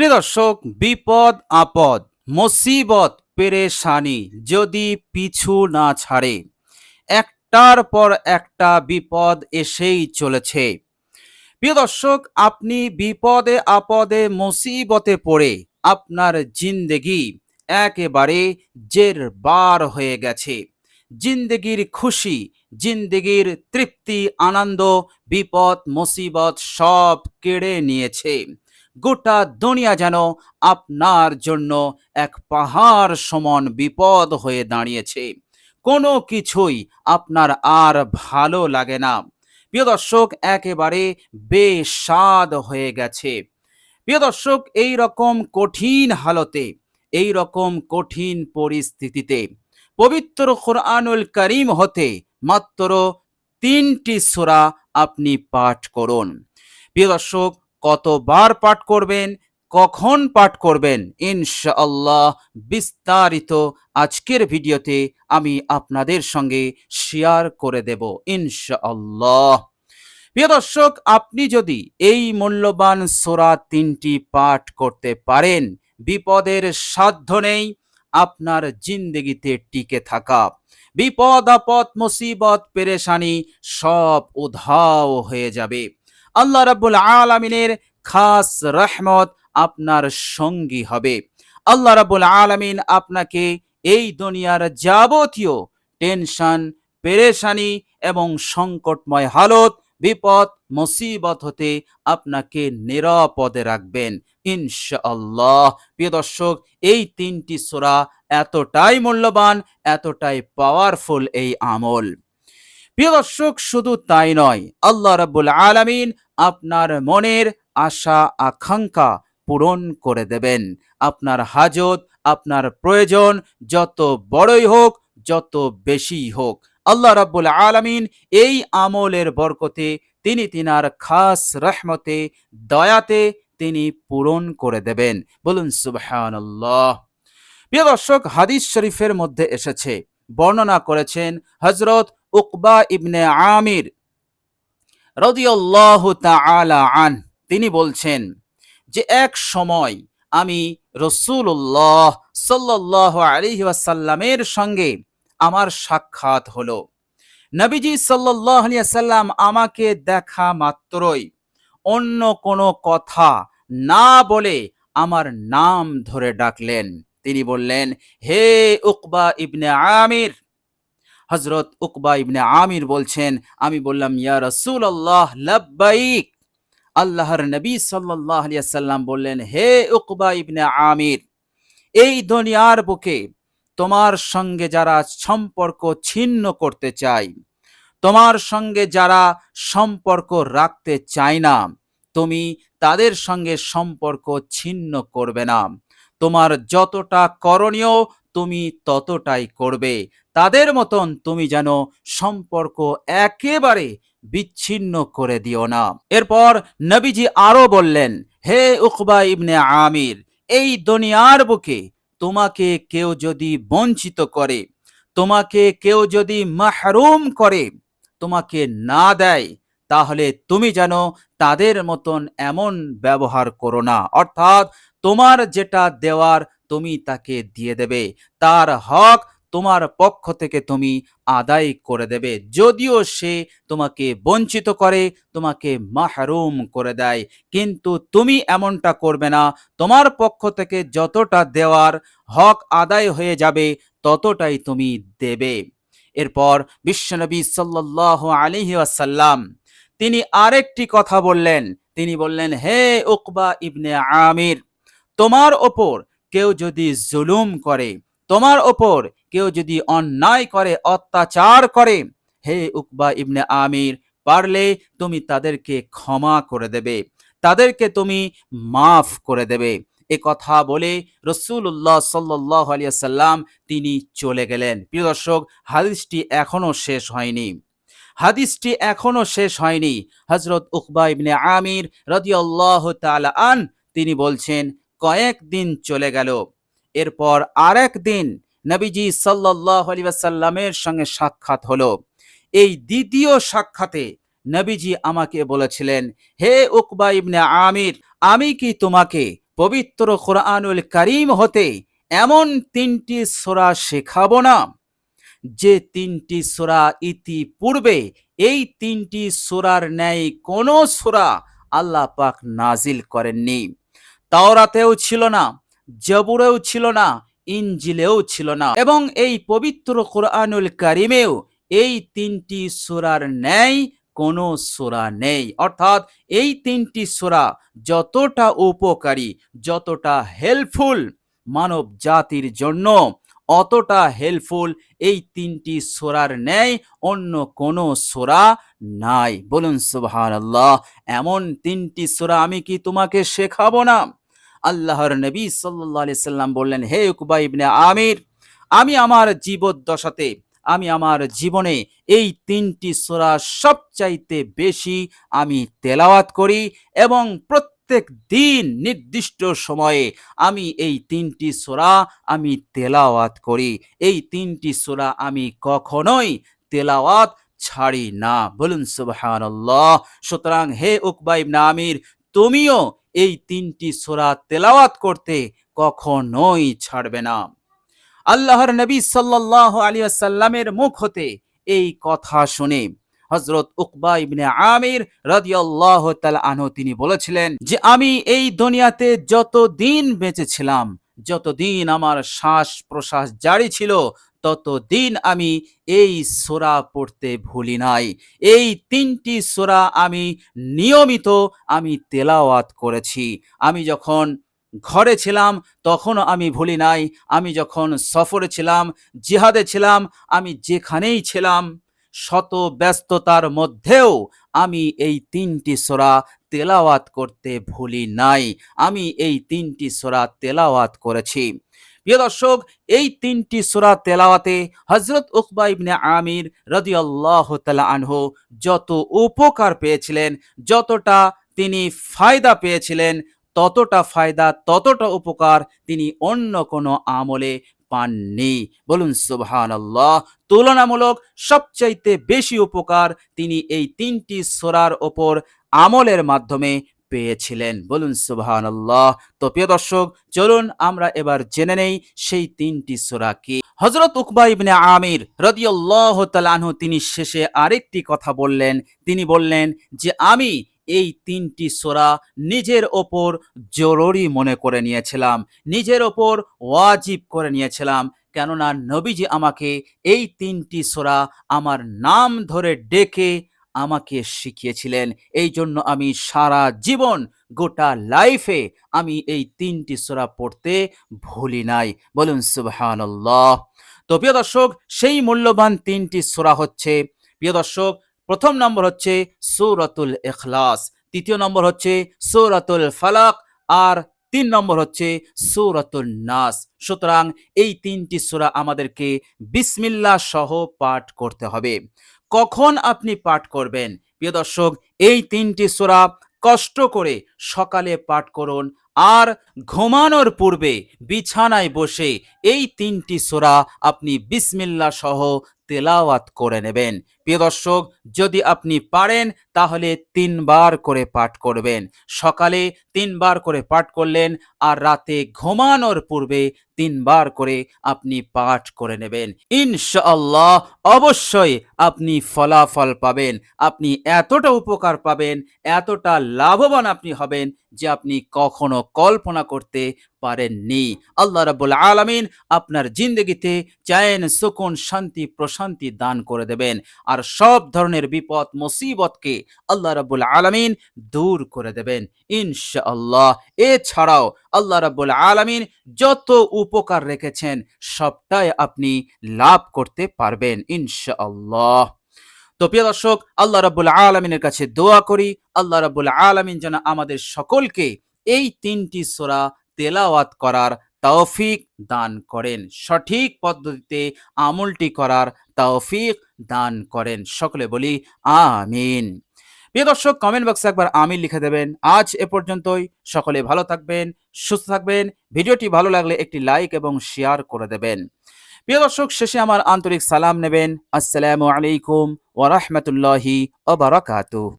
প্রিয় দর্শক, বিপদ, আপদ, মুসিবত, পেরেশানি যদি পিছু না ছাড়ে, একটার পর একটা বিপদ এসেই চলেছে। প্রিয় দর্শক, আপনি বিপদে, আপদে, মুসিবতে পড়ে আপনার জিন্দেগি একেবারে জের বার হয়ে গেছে। জিন্দেগির খুশি, জিন্দেগির তৃপ্তি, আনন্দ, বিপদ, মুসিবত সব কেড়ে নিয়েছে। গোটা দুনিয়া যেন আপনার জন্য এক পাহাড় সমান বিপদ হয়ে দাঁড়িয়েছে। কোনো কিছুই আপনার আর ভালো লাগে না। প্রিয় দর্শক, একেবারে বেস্বাদ হয়ে গেছে। প্রিয় দর্শক, এই রকম কঠিন হালতে, এই রকম কঠিন পরিস্থিতিতে পবিত্র কোরআনুল করিম হতে মাত্র তিনটি সূরা আপনি পাঠ করুন। প্রিয় দর্শক কতবার পাঠ করবেন, কখন পাঠ করবেন, ইনশাআল্লাহ বিস্তারিত আজকের ভিডিওতে আমি আপনাদের সঙ্গে শেয়ার করে দেব, ইনশাআল্লাহ। প্রিয় দর্শক, আপনি যদি এই মূল্যবান সোরা তিনটি পাঠ করতে পারেন, বিপদের সাধ্য নেই আপনার জিন্দগিতে টিকে থাকা। বিপদ, আপদ, মুসিবত, পেরেশানি সব উধাও হয়ে যাবে। আল্লাহ রাব্বুল আলামিনের খাস রহমত আপনার সঙ্গী হবে। আল্লাহ রাব্বুল আলামিন আপনাকে এই দুনিয়ার যাবতীয় টেনশন, পেরেশানি এবং সংকটময় হালত, বিপদ, মুসিবত হতে আপনাকে নিরাপদে রাখবেন। ইনশাআল্লাহ। প্রিয় দর্শক, এই তিনটি সূরা এতটাই মূল্যবান, এতটাই পাওয়ারফুল এই আমল। প্রিয় দর্শক, শুধু তাই নয়, আল্লাহ রাব্বুল আলামিন আপনার মনের আশা, আকাঙ্ক্ষা পূরণ করে দেবেন। আপনার হাজত, আপনার প্রয়োজন যত বড়ই হোক, যত বেশি হোক। আল্লাহ রাব্বুল আলামিন এই আমলের বরকতে তিনি তিনার খাস রহমতে, দয়াতে তিনি পূরণ করে দেবেন। বলুন সুবহানাল্লাহ। প্রিয় দর্শক, হাদিস শরীফের মধ্যে এসেছে বর্ণনা করেছেন হজরত উকবা ইবনে আমির রদিয়াল্লাহু আন। তিনি বলছেন যে এক সময় আমি রসুল্লাহ সাল্লাহ আলাইহি সঙ্গে আমার সাক্ষাৎ হলো। নবীজি সাল্লাহ সাল্লাম আমাকে দেখা মাত্রই অন্য কোনো কথা না বলে আমার নাম ধরে ডাকলেন। তিনি বললেন, হে উকবা ইবনে আমির। হজরত উকবা ইবনে আমির বলছেন, আমি বললাম, ইয়া রসুল আল্লাহ লব্বাইক। আল্লাহর নবী সাল্লাহ সাল্লাম বললেন, হে উকবা ইবনে আমির, এই দুনিয়ার বুকে তোমার সঙ্গে যারা সম্পর্ক ছিন্ন করতে চায়, তোমার সঙ্গে যারা সম্পর্ক রাখতে চায় না, তুমি তাদের সঙ্গে সম্পর্ক ছিন্ন করবে না। তোমার যতটা করণীয় তুমি ততটাই করবে। তাদের মতন তুমি যেন সম্পর্ক একেবারে বিচ্ছিন্ন করে দিও না। এরপর নবীজি আরও বললেন, হে উকবা ইবনে আমির, এই দুনিয়ার বুকে তোমাকে কেউ যদি বঞ্চিত করে, তোমাকে কেউ যদি মাহরুম করে, তোমাকে না দেয়, তাহলে তুমি যেন তাদের মতন এমন ব্যবহার করো না। অর্থাৎ তোমার যেটা দেওয়ার তুমি তাকে দিয়ে দেবে। তার হক তোমার পক্ষ থেকে তুমি আদায় করে দেবে। যদিও সে তোমাকে বঞ্চিত করে, তোমাকে মাহরুম করে দেয়, কিন্তু তুমি এমনটা করবে না। তোমার পক্ষ থেকে যতটা দেওয়ার হক আদায় হয়ে যাবে, ততটাই তুমি দেবে। এরপর বিশ্বনবী সাল্লাহ আলিহি আসাল্লাম তিনি আরেকটি কথা বললেন। তিনি বললেন, হে উকবা ইবনে আমির তোমার ওপর কেউ যদি জুলুম করে, তোমার ওপর কেউ যদি অন্যায় করে, অত্যাচার করে, হে উকবা ইবনে আমির, পারলে তুমি তাদেরকে ক্ষমা করে দেবে, তাদেরকে তুমি মাফ করে দেবে। এ কথা বলে রসুল্লাহ সাল্লাহ আলিয়াল্লাম তিনি চলে গেলেন। প্রিয় দর্শক, হাদিসটি এখনও শেষ হয়নি। হাদিসটি এখনও শেষ হয়নি। হজরত উকবা ইবনে আমির রদিয়াল্লাহ তালা আন, তিনি বলছেন কয়েকদিন চলে গেল। এরপর আরেক দিন নবীজি সাল্লাহ আলিয়াল্লামের সঙ্গে সাক্ষাৎ হলো। এই দ্বিতীয় সাক্ষাতে নবীজি আমাকে বলেছিলেন, হে উকবা ইবনে আমির, আমি কি তোমাকে পবিত্র কোরআনুল করিম হতে এমন তিনটি সোরা শেখাবো না? যে তিনটি সোরা ইতিপূর্বে এই তিনটি সোরার ন্যায় কোনো সোরা আল্লাহ পাক নাজিল করেননি। তাওরাতেও ছিল না, জবুরেও ছিল না ইঞ্জিলেও ছিল না। এবং এই পবিত্র কোরআনুল কারিমেও এই তিনটি সোরার ন্যায় কোনো সোরা নেই। অর্থাৎ এই তিনটি সোরা যতটা উপকারী, যতটা হেল্পফুল মানব জাতির জন্য, অতটা হেল্পফুল এই তিনটি সোরার ন্যায় অন্য কোনো সোরা নাই। বলুন সুবহান আল্লাহ এমন তিনটি সোরা আমি কি তোমাকে শেখাবো না? আল্লাহর নবী সাল্লাহ সাল্লাম বললেন, হে উকবা ইবনে আমির, আমি আমার জীবদ্দশাতে, আমি আমার জীবনে এই তিনটি সোরা সবচাইতে বেশি আমি তেলাওয়াত করি এবং প্রত্যেক দিন নির্দিষ্ট সময়ে আমি এই তিনটি সোরা আমি তেলাওয়াত করি। এই তিনটি সোরা আমি কখনোই তেলাওয়াত ছাড়ি না। বলুন সুবহানাল্লাহ। সুতরাং, হে উকবা ইবনে আমির, তুমিও এই তিনটি সোরা তেলাওয়াত করতে কখনোই ছাড়বে না। আল্লাহর নবী সাল্লাল্লাহু আলী সাল্লামের মুখ হতে এই কথা শুনে হজরত উকবা ইবনে আমির রাদিয়াল্লাহু তাআলা আনহু তিনি বলেছিলেন যে, আমি এই দুনিয়াতে যতদিন বেঁচেছিলাম যতদিন আমার শ্বাস প্রশ্বাস জারি ছিল ততদিন আমি এই সোরা পড়তে ভুলি নাই। এই তিনটি সোরা আমি নিয়মিত আমি তেলাওয়াত করেছি। আমি যখন ঘরে ছিলাম তখনও আমি ভুলি নাই। আমি যখন সফরে ছিলাম, জিহাদে ছিলাম, আমি যেখানেই ছিলাম, শত ব্যস্ততার মধ্যেও আমি এই তিনটি সোরা তেলাওয়াত করতে ভুলি নাই। আমি এই তিনটি সোরা তেলাওয়াত করেছি। প্রিয় দর্শক, এই তিনটি সোরা তেলাওয়াতে হজরত উকবা ইবনে আমির রদিয়াল্লাহ তালা আনহু যত উপকার পেয়েছিলেন, যতটা তিনি ফায়দা পেয়েছিলেন, ততটা ফায়দা, ততটা উপকার তিনি অন্য কোনো আমলে পাননি। বলুন সুবহান আল্লাহ তুলনামূলক সবচাইতে বেশি উপকার তিনি এই তিনটি সোরার ওপর আমলের মাধ্যমে পেয়েছিলেন। বলুন সুবহান আল্লাহ তো প্রিয় দর্শক, চলুন আমরা এবার জেনে নেই সেই তিনটি সোরা কি। হজরত উকবা ইবনে আমির রদিয়াল্লাহ তালানহু তিনি শেষে আরেকটি কথা বললেন। তিনি বললেন যে, আমি এই তিনটি সোরা নিজের ওপর জরুরি মনে করে নিয়েছিলাম, নিজের ওপর ওয়াজিব করে নিয়েছিলাম। কেননা নবীজি আমাকে এই তিনটি সোরা আমার নাম ধরে ডেকে আমাকে শিখিয়েছিলেন। এই জন্য আমি সারা জীবন, গোটা লাইফে আমি এই তিনটি সোরা পড়তে ভুলি নাই। বলুন, সুবহানাল্লাহ। তো প্রিয় দর্শক, সেই মূল্যবান তিনটি সোরা হচ্ছে, প্রিয় দর্শক, প্রথম নম্বর হচ্ছে সৌরাতুল এখলাস তৃতীয় নম্বর হচ্ছে সৌরাতুল ফালাক, আর তিন নম্বর হচ্ছে সৌরাতুল নাস। সুতরাং এই তিনটি সুরা আমাদেরকে বিসমিল্লা সহ পাঠ করতে হবে। কখন আপনি পাঠ করবেন? প্রিয় দর্শক, এই তিনটি সুরা কষ্ট করে সকালে পাঠ করুন আর ঘুমানোর পূর্বে বিছানায় বসে এই তিনটি সোরা আপনি বিসমিল্লা সহ তেলাওয়াত করে নেবেন। প্রিয় দর্শক, যদি আপনি পারেন, তাহলে তিনবার করে পাঠ করবেন। সকালে তিনবার করে পাঠ করলেন আর রাতে ঘুমানোর পূর্বে তিনবার করে আপনি পাঠ করে নেবেন। ইনশাআল্লাহ অবশ্যই আপনি ফলাফল পাবেন। আপনি এতটা উপকার পাবেন, এতটা লাভবান আপনি হবেন যে আপনি কখনো কল্পনা করতে পারেননি। আল্লাহ রাবুল আলমিন আপনার জিন্দগিতে চায়েন, সুকুন, শান্তি, প্রশান্তি দান করে দেবেন। আর সব ধরনের বিপদ, মুসিবতকে আল্লাহ রাবুল আলমিন দূর করে দেবেন, ইনশাআল্লাহ। এছাড়াও আল্লাহ রাবুল আলমিন যত উপকার রেখেছেন, সবটাই আপনি লাভ করতে পারবেন, ইনশাআল্লাহ। তো প্রিয় দর্শক, আল্লাহ রাবুল আলমিনের কাছে দোয়া করি, আল্লাহ রাবুল আলমিন যেন আমাদের সকলকে এই তিনটি সোরা তেলাওয়াত করার তৌফিক দান করেন। সঠিক পদ্ধতিতে আমলটি করার তৌফিক দান করেন। সকলে বলি, আমিন। প্রিয় দর্শক কমেন্ট বক্সে একবার আমিন লিখে দেবেন। আজ এ পর্যন্তই। সকলে ভালো থাকবেন, সুস্থ থাকবেন। ভিডিওটি ভালো লাগলে একটি লাইক এবং শেয়ার করে দেবেন। প্রিয় দর্শক, শেষে আমার আন্তরিক সালাম নেবেন। আসসালামু আলাইকুম ওয়া রাহমাতুল্লাহি ওয়া বারাকাতুহু।